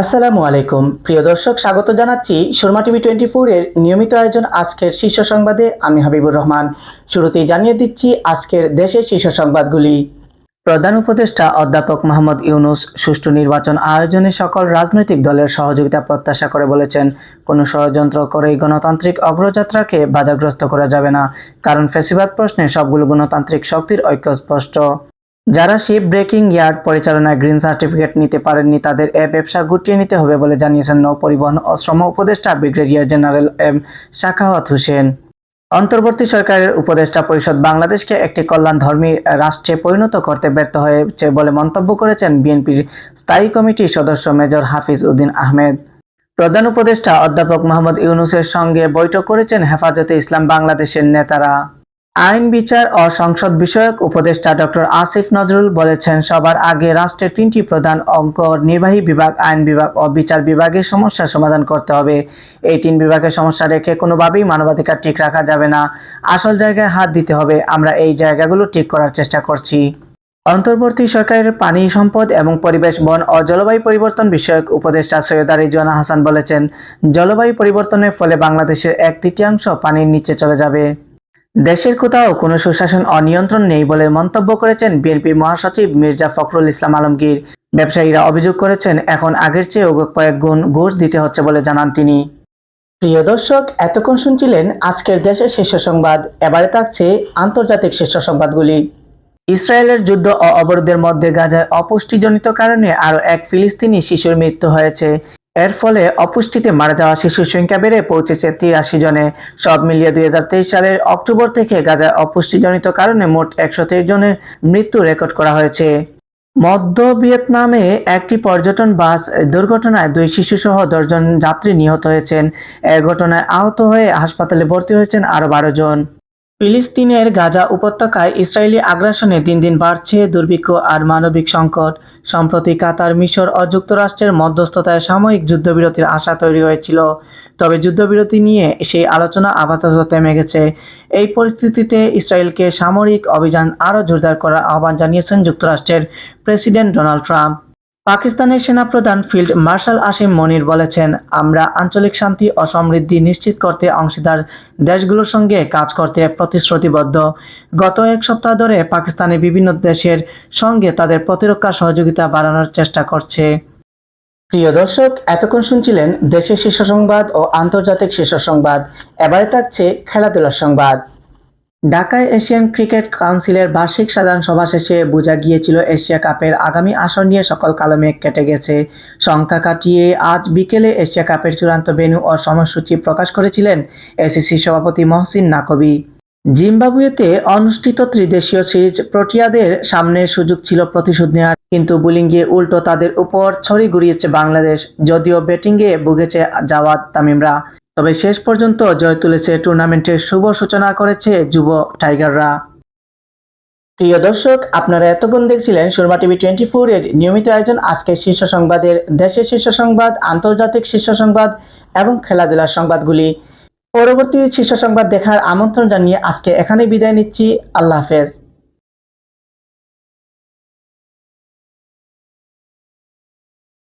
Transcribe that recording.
আসসালামু আলাইকুম। প্রিয় দর্শক, স্বাগত জানাচ্ছি সুরমা টিভি টোয়েন্টি এর নিয়মিত আয়োজন আজকের শীর্ষ সংবাদে। আমি হাবিবুর রহমান। শুরুতেই জানিয়ে দিচ্ছি আজকের দেশের শীর্ষ সংবাদগুলি। প্রধান উপদেষ্টা অধ্যাপক মোহাম্মদ ইউনুস সুষ্ঠু নির্বাচন আয়োজনে সকল রাজনৈতিক দলের সহযোগিতা প্রত্যাশা করে বলেছেন, কোনো ষড়যন্ত্র করেই গণতান্ত্রিক অগ্রযাত্রাকে বাধাগ্রস্ত করা যাবে না, কারণ ফেসিবাদ প্রশ্নে সবগুলো গণতান্ত্রিক শক্তির ঐক্য স্পষ্ট। যারা শিপ ব্রেকিং ইয়ার্ড পরিচালনায় গ্রিন সার্টিফিকেট নিতে পারেননি, তাদের এ ব্যবসা গুটিয়ে নিতে হবে বলে জানিয়েছেন নৌ পরিবহন ও শ্রম উপদেষ্টা, brigadier general M. Shakhawat Hossain. অন্তর্বর্তী সরকারের উপদেষ্টা পরিষদ বাংলাদেশকে একটি কল্যাণধর্মী রাষ্ট্রে পরিণত করতে ব্যর্থ হয়েছে বলে মন্তব্য করেছেন বিএনপির স্থায়ী কমিটির সদস্য মেজর হাফিজ উদ্দিন আহমেদ। প্রধান উপদেষ্টা অধ্যাপক মোহাম্মদ ইউনুসের সঙ্গে বৈঠক করেছেন হেফাজতে ইসলাম বাংলাদেশের নেতারা। আইন বিচার ও সংসদ বিষয়ক উপদেষ্টা ডক্টর আসিফ নজরুল বলেছেন, সবার আগে রাষ্ট্রের তিনটি প্রধান অঙ্ক নির্বাহী বিভাগ, আইন বিভাগ ও বিচার বিভাগের সমস্যা সমাধান করতে হবে। এই তিন বিভাগের সমস্যা রেখে কোনোভাবেই মানবাধিকার ঠিক রাখা যাবে না। আসল জায়গায় হাত দিতে হবে। আমরা এই জায়গাগুলো ঠিক করার চেষ্টা করছি। অন্তর্বর্তী সরকারের পানি সম্পদ এবং পরিবেশ, বন ও জলবায়ু পরিবর্তন বিষয়ক উপদেষ্টা সৈয়দা রিজওয়ানা হাসান বলেছেন, জলবায়ু পরিবর্তনের ফলে বাংলাদেশের এক তৃতীয়াংশ পানির নিচে চলে যাবে। দেশের কোথাও কোনো সুশাসন ও নিয়ন্ত্রণ নেই বলে মন্তব্য করেছেন বিএনপির মহাসচিব মির্জা ফখরুল ইসলাম আলমগীর। ব্যবসায়ীরা অভিযোগ করেছেন, এখন আগের চেয়েও কয়েক গুণ ঘুষ দিতে হচ্ছে বলে জানান তিনি। প্রিয় দর্শক, এতক্ষণ শুনছিলেন আজকের দেশের শীর্ষ সংবাদ। এবারে থাকছে আন্তর্জাতিক শীর্ষ সংবাদগুলি। ইসরায়েলের যুদ্ধ ও অবরোধের মধ্যে গাজায় অপুষ্টিজনিত কারণে আরও এক ফিলিস্তিনি শিশুর মৃত্যু হয়েছে। এর ফলে অপুষ্টিতে মারা যাওয়া শিশুর সংখ্যা বেড়ে পৌঁছেছে তিরাশি জনে। সব মিলিয়ে দুই হাজার তেইশ সালের অক্টোবর থেকে গাজায় অপুষ্টিজনিত কারণে মোট একশো তেইশ জনের মৃত্যু রেকর্ড করা হয়েছে। মধ্য ভিয়েতনামে একটি পর্যটন বাস দুর্ঘটনায় দুই শিশুসহ দশজন যাত্রী নিহত হয়েছেন। এ ঘটনায় আহত হয়ে হাসপাতালে ভর্তি হয়েছেন আরও বারো জন। ফিলিস্তিনের গাজা উপত্যকায় ইসরায়েলি আগ্রাসনে দিন দিন বাড়ছে দুর্ভিক্ষ আর মানবিক সংকট। সম্প্রতি কাতার মিশর ও যুক্তরাষ্ট্রের মধ্যস্থতায় সাময়িক যুদ্ধবিরতির আশা তৈরি হয়েছিল। তবে যুদ্ধবিরতি নিয়ে সেই আলোচনা আপাতত থেমে গেছে। এই পরিস্থিতিতে ইসরায়েলকে সামরিক অভিযান আরও জোরদার করার আহ্বান জানিয়েছেন যুক্তরাষ্ট্রের প্রেসিডেন্ট ডোনাল্ড ট্রাম্প। পাকিস্তানের সেনাপ্রধান ফিল্ড মার্শাল আসিম মনির বলেছেন, আমরা আঞ্চলিক শান্তি ও সমৃদ্ধি নিশ্চিত করতে অংশীদার দেশগুলোর সঙ্গে কাজ করতে প্রতিশ্রুতিবদ্ধ। গত এক সপ্তাহ ধরে পাকিস্তানের বিভিন্ন দেশের সঙ্গে তাদের প্রতিরক্ষা সহযোগিতা বাড়ানোর চেষ্টা করছে। প্রিয় দর্শক, এতক্ষণ শুনছিলেন দেশের শীর্ষ সংবাদ ও আন্তর্জাতিক শীর্ষ সংবাদ। এবারে থাকছে খেলাধুলার সংবাদ। ঢাকায় এশিয়ান ক্রিকেট কাউন্সিলের বার্ষিক সাধারণ সভা শেষে বোঝা গিয়েছিল এশিয়া কাপের আগামী আসন নিয়ে সকল কালো মেঘ কেটে গেছে। সংখ্যা কাটিয়ে আজ বিকেলে এশিয়া কাপের চূড়ান্ত ভেন্যু ও সময়সূচি প্রকাশ করেছিলেন এসিসি সভাপতি মহসিন নাকবি। জিম্বাবুয়েতে অনুষ্ঠিত ত্রিদেশীয় সিরিজ প্রোটিয়াদের সামনে সুযোগ ছিল প্রতিশোধ নেওয়ার কিন্তু বোলিংয়ে উল্টো তাদের উপর ছড়ি ঘুরিয়েছে বাংলাদেশ, যদিও ব্যাটিংয়ে ভুগেছে জাওয়াদ তামিমরা। তবে শেষ পর্যন্ত জয় তুলেছে টুর্নামেন্টের শুভ সূচনা করেছে যুব টাইগাররা। প্রিয় দর্শক, আপনারা এতক্ষণ দেখছিলেন সুরমা টিভি টোয়েন্টি ফোর এর নিয়মিত আয়োজন আজকের শীর্ষ সংবাদের দেশের শীর্ষ সংবাদ, আন্তর্জাতিক শীর্ষ সংবাদ এবং খেলাধুলার সংবাদগুলি। পরবর্তী শীর্ষ সংবাদ দেখার আমন্ত্রণ জানিয়ে আজকে এখানে বিদায় নিচ্ছি। আল্লাহ হাফেজ।